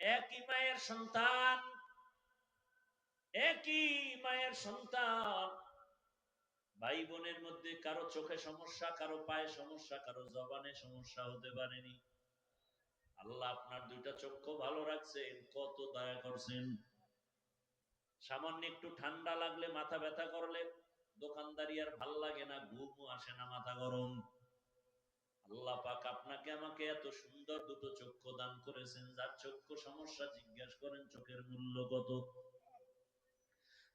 একই মায়ের সন্তান, একই মায়ের সন্তান। ভাই বোনের মধ্যে কারও চোখে সমস্যা, কারও পায়ে সমস্যা, কারও জবানে সমস্যা হতে পারেনি। আল্লাহ আপনার দুইটা চক্ষু ভালো রাখছেন, কত দয়া করছেন। সামান্য একটু ঠান্ডা লাগলে মাথা ব্যথা করলে দোকানদারি আর ভালো লাগে না, ঘুমও আসে না, মাথা গরম। আল্লাহ পাক আপনাকে আমাকে এত সুন্দর দুটো চক্ষু দান করেছেন, যার চক্ষু সমস্যা জিজ্ঞেস করেন, চোখের মূল্য কত?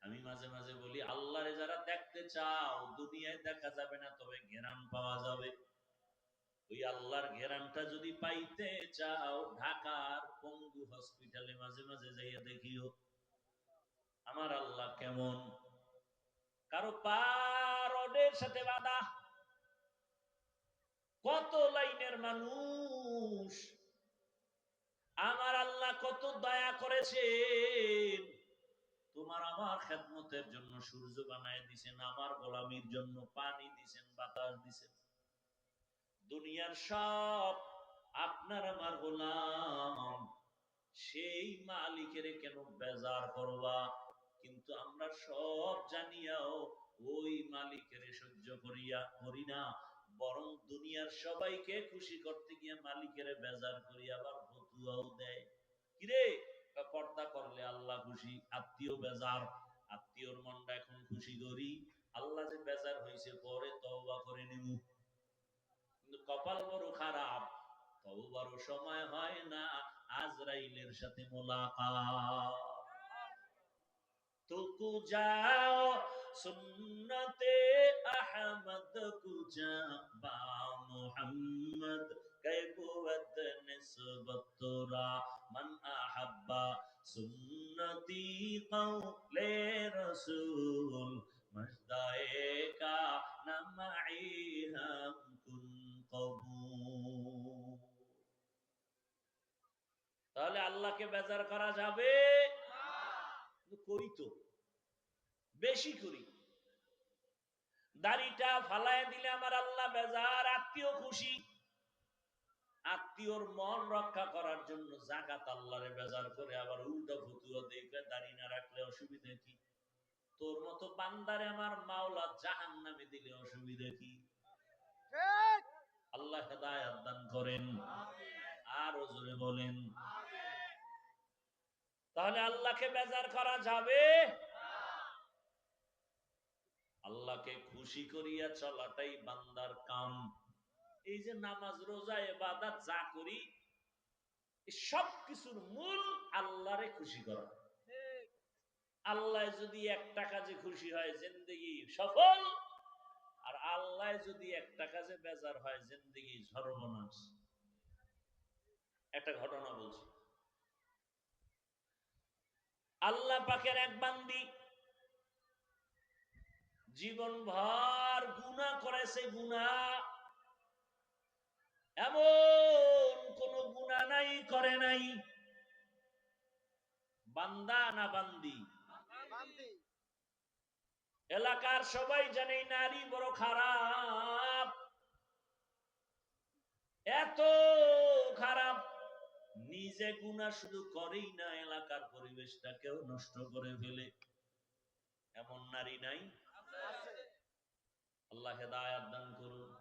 আমি মাঝে মাঝে বলি, আল্লাহরে যারা দেখতে চাও, দুনিয়ায় দেখা যাবে না, তবে ঘেরান পাওয়া যাবে। ওই আল্লাহর ঘেরানটা যদি পাইতে চাও, ঢাকার পঙ্গু হসপিটালে মাঝে মাঝে যাইয়া দেখিও। আমার আল্লাহ কেমন? কারও পা সাথে বাধা। কত লাইনের মানুষ? আমার আল্লাহ কত দয়া করেছেন। তোমার আমার খেদমতের জন্য সূর্য বানায় দিছেন, আমার গোলামির জন্য পানি দিছেন, বাতাস দিছেন। দুনিয়ার সব আপনার আমার গোলাম। সেই মালিকের কেন বেজার করবা? কিন্তু আমরা সব জানিয়াও ওই মালিকের সহ্য করিয়া করি না। বরং দুনিয়ার সবাইকে খুশি করতে গিয়ে মালিকের বেজার করি আবার ফতুয়াও দেয়। কিরে? পর্দা করলে আল্লাহ খুশি, আত্মীয় বেজার। আত্মীয়র মনটা এখন খুশি করি। আল্লাহ যে বেজার হয়েছে পরে তওবা করে নিব কিন্তু কপাল বড় খারাপ। তওবারও সময় হয় না, আজরাইলের সাথে মোলাকাত। তো কুজাও সুন্নতে আহমদ কুজা বা মুহাম্মদ كيبوت نسبت را من أحب سنتي قول رسول مجدائك نمعي هم كن قبول তাহলে আল্লাহকে বেজার করা যাবে করি তো বেশি করি। দাড়িটা ফালায় দিলে আমার আল্লাহ বেজার আত্মীয় খুশি। আত্মীয়র মন রক্ষা করার জন্য জাকাত আল্লাহরে বেজার করে আবার উল্টা ফতুয়া দেখে দাঁড়িয়ে না রাখলে অসুবিধা কি? তোর মতো বান্দারে আমার মাওলা জাহান নামে দিলে অসুবিধা কি? আল্লাহ হেদায়াত দান করেন। আর জোরে বলেন। তাহলে আল্লাহকে বেজার করা যাবে? আল্লাহকে খুশি করিয়া চলাটাই বান্দার কাম। এই যে নামাজ, রোজা এবাদাত যা করি সব কিছুর মূল আল্লাহরে খুশি করা। আল্লাহ যদি একটা কাজে খুশি হয়, জিন্দগি সফল, আর আল্লাহ যদি একটা কাজে বেজার হয়, জিন্দগি সর্বনাশ একটা ঘটনা বলছি। আল্লাহ পাকের এক বান্দি জীবন ভর গুণা করেছে গুণা এমন কোন গুণা নাই করে নাই। বান্দা না বান্দি? এলাকার সবাই জানে নারী বড় খারাপ। এত খারাপ নিজে গুণা শুধু করেই না এলাকার পরিবেশটাকেও নষ্ট করে ফেলে। এমন নারী নাই? আল্লাহ হেদায়াত দান করুন।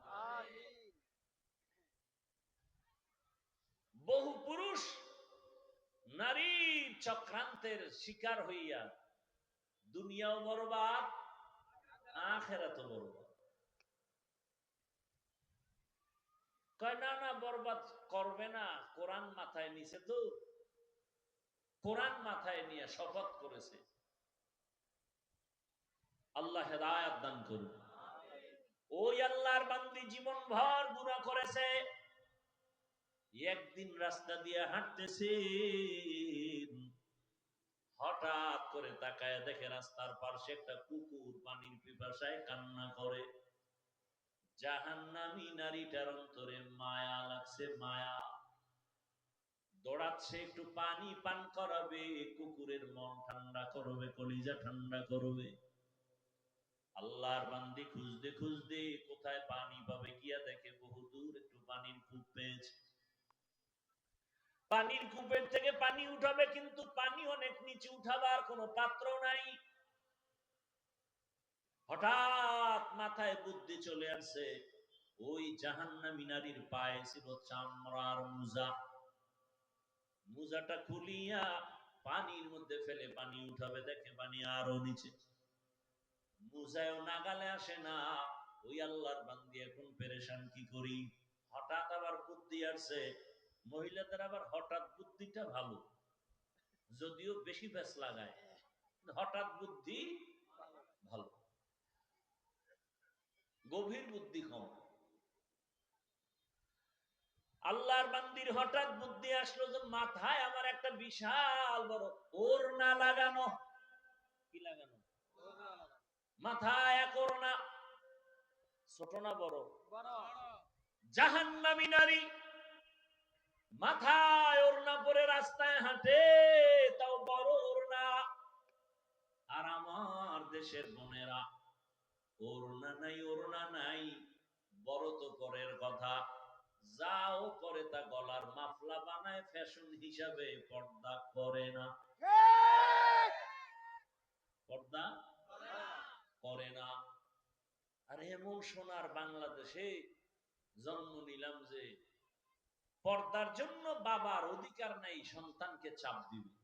বহু পুরুষ নারীর চক্রান্তের শিকার হইয়া দুনিয়াও বরবাদ আখেরাত বরবাদ। কয় না না বরবাদ করবে না কোরআন মাথায় নিছে তো। কোরআন মাথায় নিয়ে শপথ করেছে। আল্লাহ হেদায়াত দান করুন। ওই আল্লাহর বান্দি জীবন ভর গুণা করেছে। একদিন রাস্তা দিয়ে হাঁটতেছে হঠাৎ করে তাকায় দেখে রাস্তার পাশে একটা কুকুর পানির পিপাসায় কান্না করে। জাহান্নামী নারীটার অন্তরে মায়া লাগছে, মায়া। দৌড়াচ্ছে, একটু পানি পান করাবে, কুকুরের মন ঠান্ডা করবে, কলিজা ঠান্ডা করবে। আল্লাহর বান্দি খুঁজতে খুঁজতে কোথায় পানি পাবে গিয়া দেখে? বহু দূর একটু পানির কূপ পেয়েছে। পানির কূপের থেকে পানি উঠাবে কিন্তু পানি অনেক নিচে উঠাবার কোনো পাত্র নাই। হঠাৎ মাথায় বুদ্ধি চলে আসছে ওই জাহান্নামী নারীর পায়ে ছিল চামড়ার মুজা। মুজাটা খুলিয়া পানির মধ্যে ফেলে পানি উঠাবে, দেখে পানি আরও নিচে। মুজায়ও নাগালে আসে না। ওই আল্লাহর বান্দি এখন পেরেশান কি করি? হঠাৎ আবার বুদ্ধি আসছে। মহিলাদের আবার হঠাৎ বুদ্ধিটা ভালো, যদিও বেশি ব্যাস লাগায়। হঠাৎ বুদ্ধি ভালো, গভীর বুদ্ধি কম। আল্লাহর বান্দির হঠাৎ বুদ্ধি আসলো যে মাথায় আমার একটা বিশাল বড় ওর না লাগানো। কি লাগানো? মাথায় এক ওড়না ছোট না বড়? জাহান্নামী নারী মাথায় ওড়না পরে রাস্তায় হাঁটে তাও বড় ওড়না আর আমার দেশের বোনেরা ওড়না নাই ওড়না নাই বড় তো পরের কথা। যাও করে তা গলার মাফলা বানায় ফ্যাশন হিসাবে পর্দা করে না। পর্দা করে না আর এমন সোনার বাংলাদেশে জন্ম নিলাম যে পর্দার জন্য বাবার অধিকার নাই, সন্তানকে চাপ দিবে।